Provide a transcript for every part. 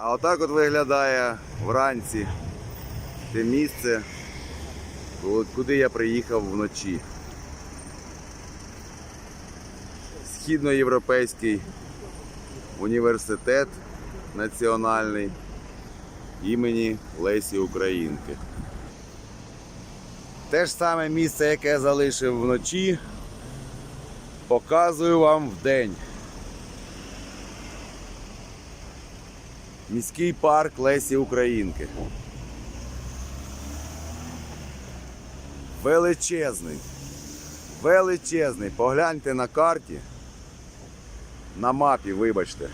А отак от виглядає вранці те місце, куди я приїхав вночі. Східноєвропейський університет національний імені Лесі Українки. Те ж саме місце, яке я залишив вночі, показую вам вдень. Міський парк Лесі Українки. Величезний. Величезний. Погляньте на карті. На мапі, вибачте.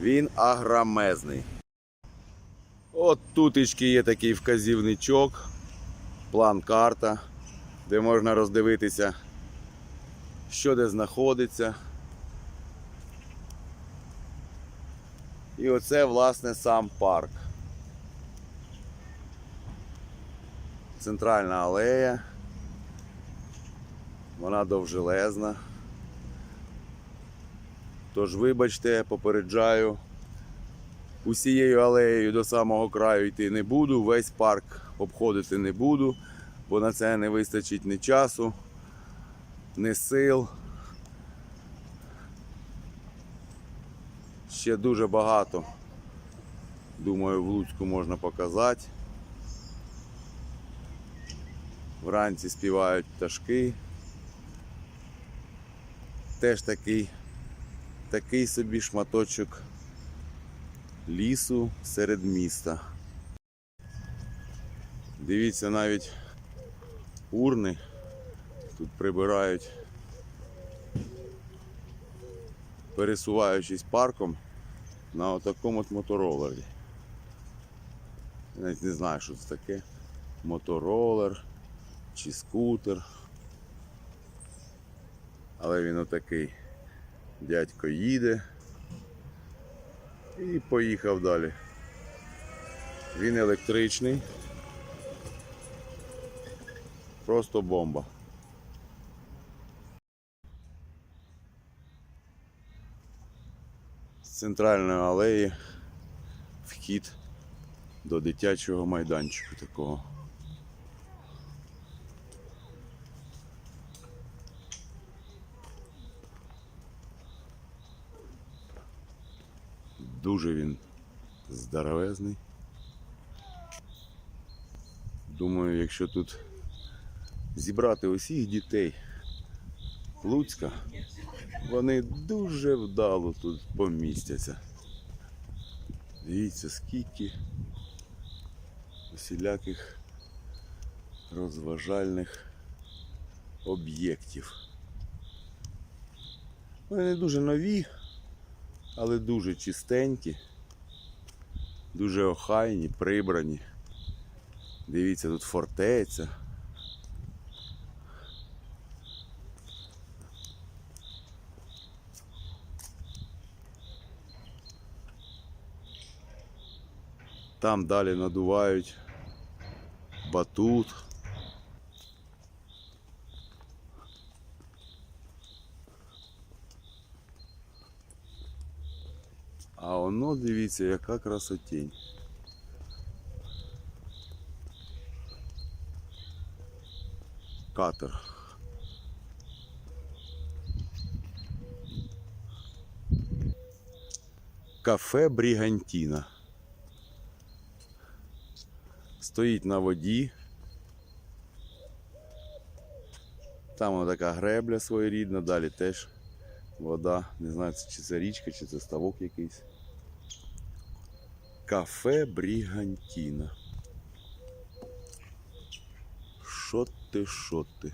Він агромезний. От тутечки є такий вказівничок, план карта, де можна роздивитися, що де знаходиться. І оце, власне, сам парк. Центральна алея. Вона довжелезна. Тож, вибачте, попереджаю, усією алеєю до самого краю йти не буду, весь парк обходити не буду, бо на це не вистачить ні часу, ні сил. Ще дуже багато, думаю, в Луцьку можна показати. Вранці співають пташки. Теж такий, такий собі шматочок лісу серед міста. Дивіться, навіть урни тут прибирають, пересуваючись парком на отакому от моторолері. Я навіть не знаю, що це таке. Моторолер чи скутер. Але він отакий. Дядько їде і поїхав далі. Він електричний. Просто бомба. Центральної алеї вхід до дитячого майданчику такого. Дуже він здоровезний. Думаю, якщо тут зібрати усіх дітей Луцька, вони дуже вдало тут помістяться. Дивіться, скільки усіляких розважальних об'єктів. Вони не дуже нові, але дуже чистенькі, дуже охайні, прибрані. Дивіться, тут фортеця. Там далі надувають батут. А воно, дивіться, яка красотень. Катер. Кафе Брігантіна. Стоїть на воді. Там вона така гребля своєрідна, далі теж вода. Не знаю, чи це річка, чи це ставок якийсь. Кафе Брігантіна. Що ти, що ти?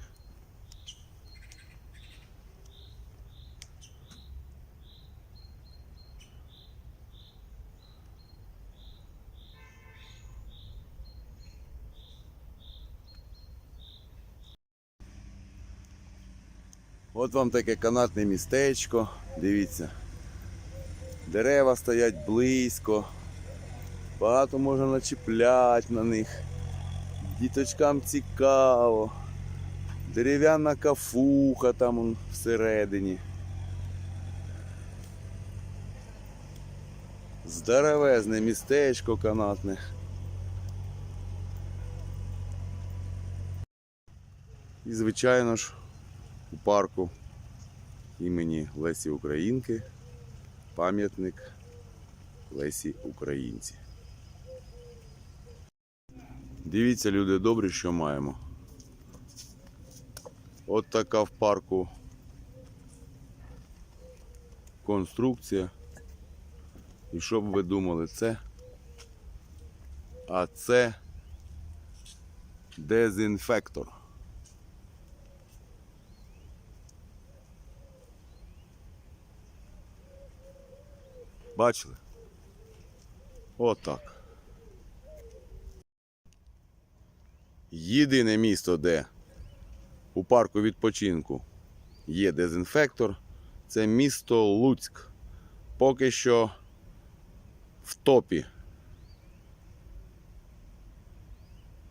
От вам таке канатне містечко. Дивіться. Дерева стоять близько. Багато можна начіпляти на них. Діточкам цікаво. Дерев'яна кафуха там всередині. Здоровезне містечко канатне. І, звичайно ж, у парку імені Лесі Українки пам'ятник Лесі Українці. Дивіться, люди добрі, що маємо. От така в парку конструкція. І що б ви думали, це? А це дезінфектор. Бачили? Отак. Єдине місто, де у парку відпочинку є дезінфектор, це місто Луцьк. Поки що в топі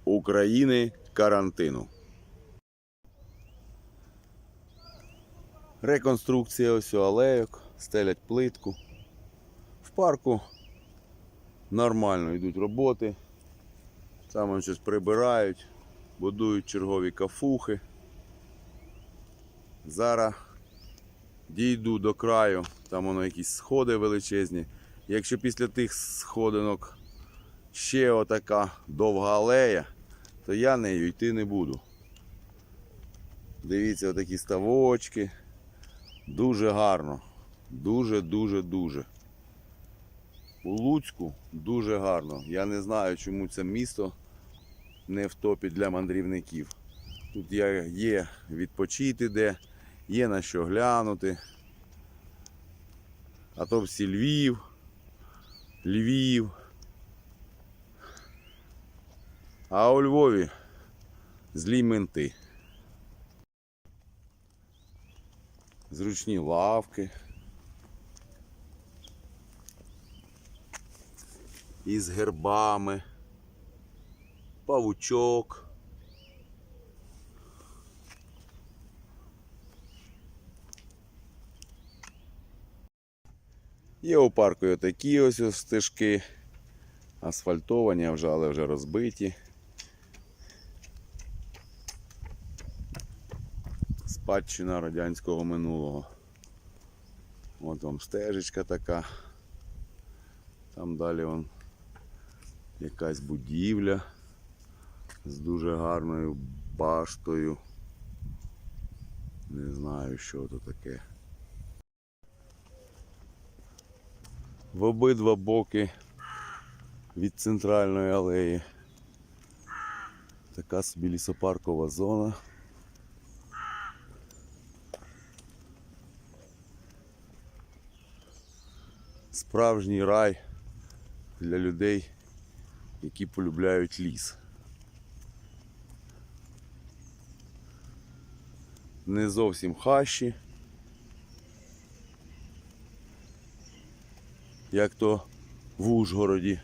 України карантину. Реконструкція ось алейок, стелять плитку. Парку нормально йдуть роботи. Там вони щось прибирають, будують чергові кафухи. Зараз дійду до краю, там воно якісь сходи величезні. Якщо після тих сходинок ще отака довга алея, то я нею йти не буду. Дивіться, отакі ставочки. Дуже гарно. Дуже-дуже дуже. У Луцьку дуже гарно. Я не знаю, чому це місто не в топі для мандрівників. Тут є- відпочити де, є на що глянути. А то всі Львів, Львів. А у Львові злі менти. Зручні лавки. Із гербами. Павучок. Є у парку і отакі ось стежки. Асфальтовані, вже, але вже розбиті. Спадщина радянського минулого. От вам стежечка така. Там далі вон якась будівля з дуже гарною баштою. Не знаю, що то таке. В обидва боки від центральної алеї. Така собі лісопаркова зона. Справжній рай для людей, які полюбляють ліс. Не зовсім хащі. Як то в Ужгороді.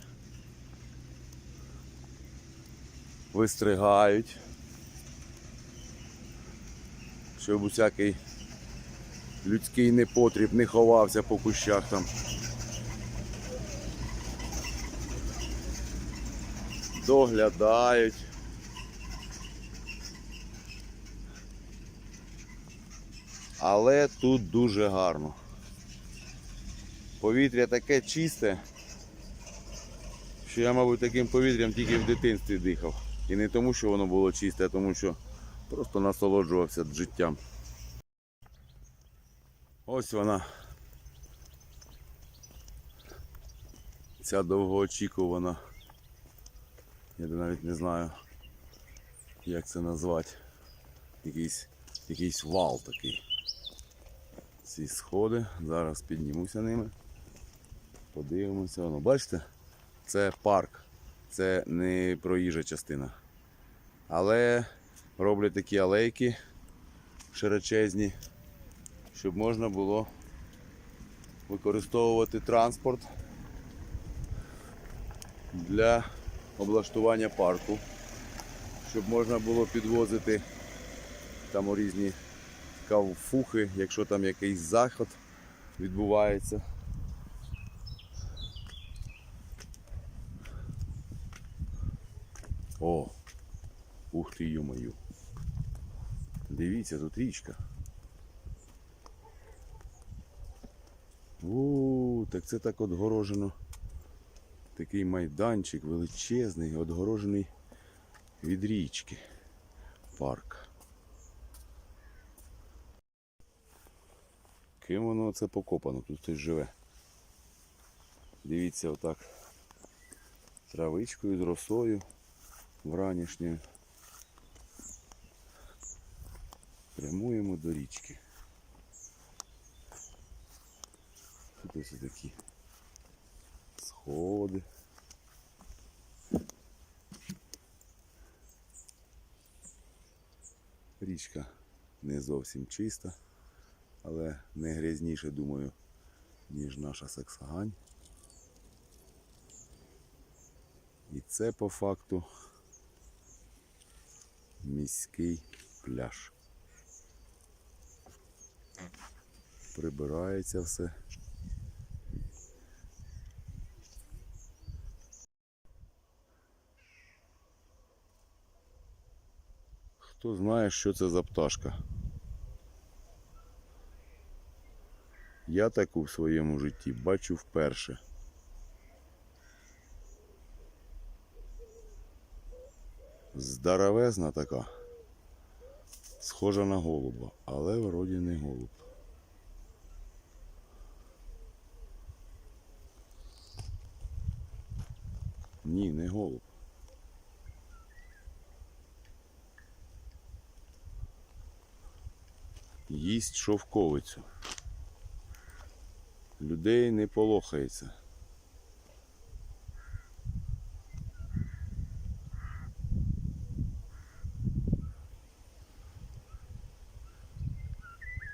Вистригають. Щоб усякий людський непотріб не ховався по кущах там. Доглядають. Але тут дуже гарно. Повітря таке чисте, що я, мабуть, таким повітрям тільки в дитинстві дихав. І не тому, що воно було чисте, а тому, що просто насолоджувався життям. Ось вона. Ця довгоочікувана. Я навіть не знаю, як це назвати. Якийсь, якийсь вал такий. Ці сходи. Зараз піднімуся ними. Подивимося. Воно, бачите? Це парк. Це не проїжджа частина. Але роблять такі алейки широчезні, щоб можна було використовувати транспорт для облаштування парку, щоб можна було підвозити там різні кавфухи, якщо там якийсь заход відбувається. О, ух ти, ю-мою. Дивіться, тут річка. У, так це так отгорожено. Такий майданчик величезний, отгорожений від річки. Парк. Ким воно це покопано? Тут хтось живе. Дивіться, отак. Травичкою з росою вранішньою. Прямуємо до річки. Тут ось такі сходи. Річка не зовсім чиста, але не грязніше, думаю, ніж наша Саксагань. І це по факту міський пляж. Прибирається все. Хто знає, що це за пташка? Я таку в своєму житті бачу вперше. Здоровезна така. Схожа на голуба, але вроді не голуб. Ні, не голуб. Їсть шовковицю. Людей не полохається.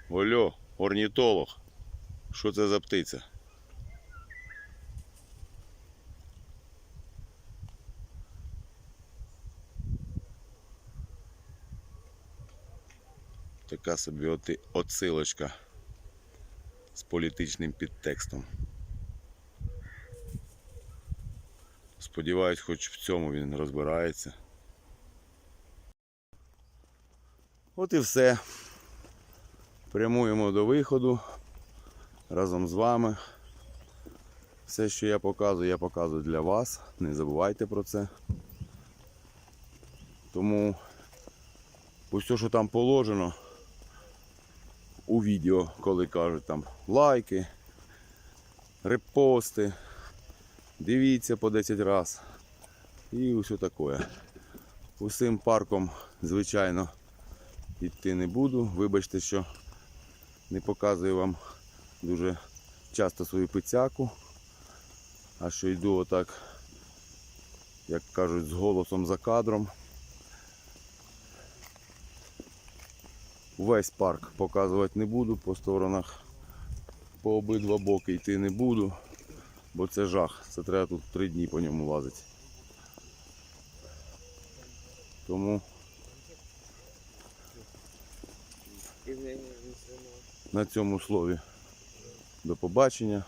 Ольо, орнітолог. Що це за птиця? Така собі оти- отсилочка з політичним підтекстом. Сподіваюсь, хоч в цьому він розбирається. От і все. Прямуємо до виходу разом з вами. Все, що я показую, я показую для вас. Не забувайте про це. Тому усе, що там положено у відео, коли кажуть там лайки, репости, дивіться по 10 разів і усе таке. Усім парком, звичайно, йти не буду. Вибачте, що не показую вам дуже часто свою пицяку, а що йду отак, як кажуть, з голосом за кадром. Весь парк показувати не буду по сторонах, по обидва боки йти не буду, бо це жах. Це треба тут три дні по ньому лазити. Тому на цьому слові до побачення.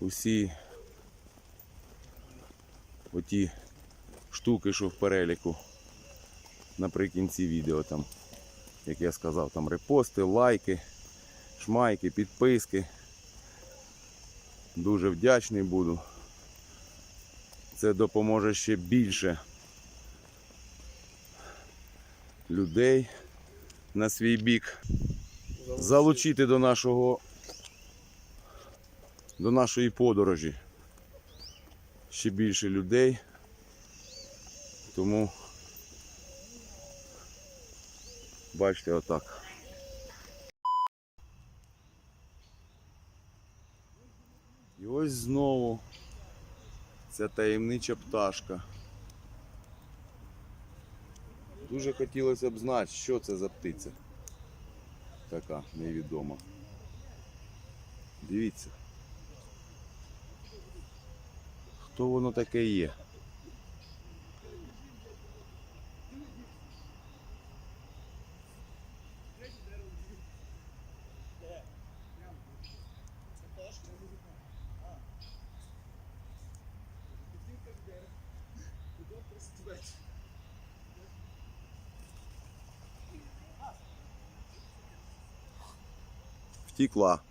Усі оті штуки, що в переліку наприкінці відео там, як я сказав, там репости, лайки, шмайки, підписки. Дуже вдячний буду. Це допоможе ще більше людей на свій бік залучити до нашого до нашої подорожі ще більше людей. Тому бачите отак. І ось знову ця таємнича пташка. Дуже хотілося б знати, що це за птиця. Така невідома. Дивіться. Хто воно таке є? artículo lá.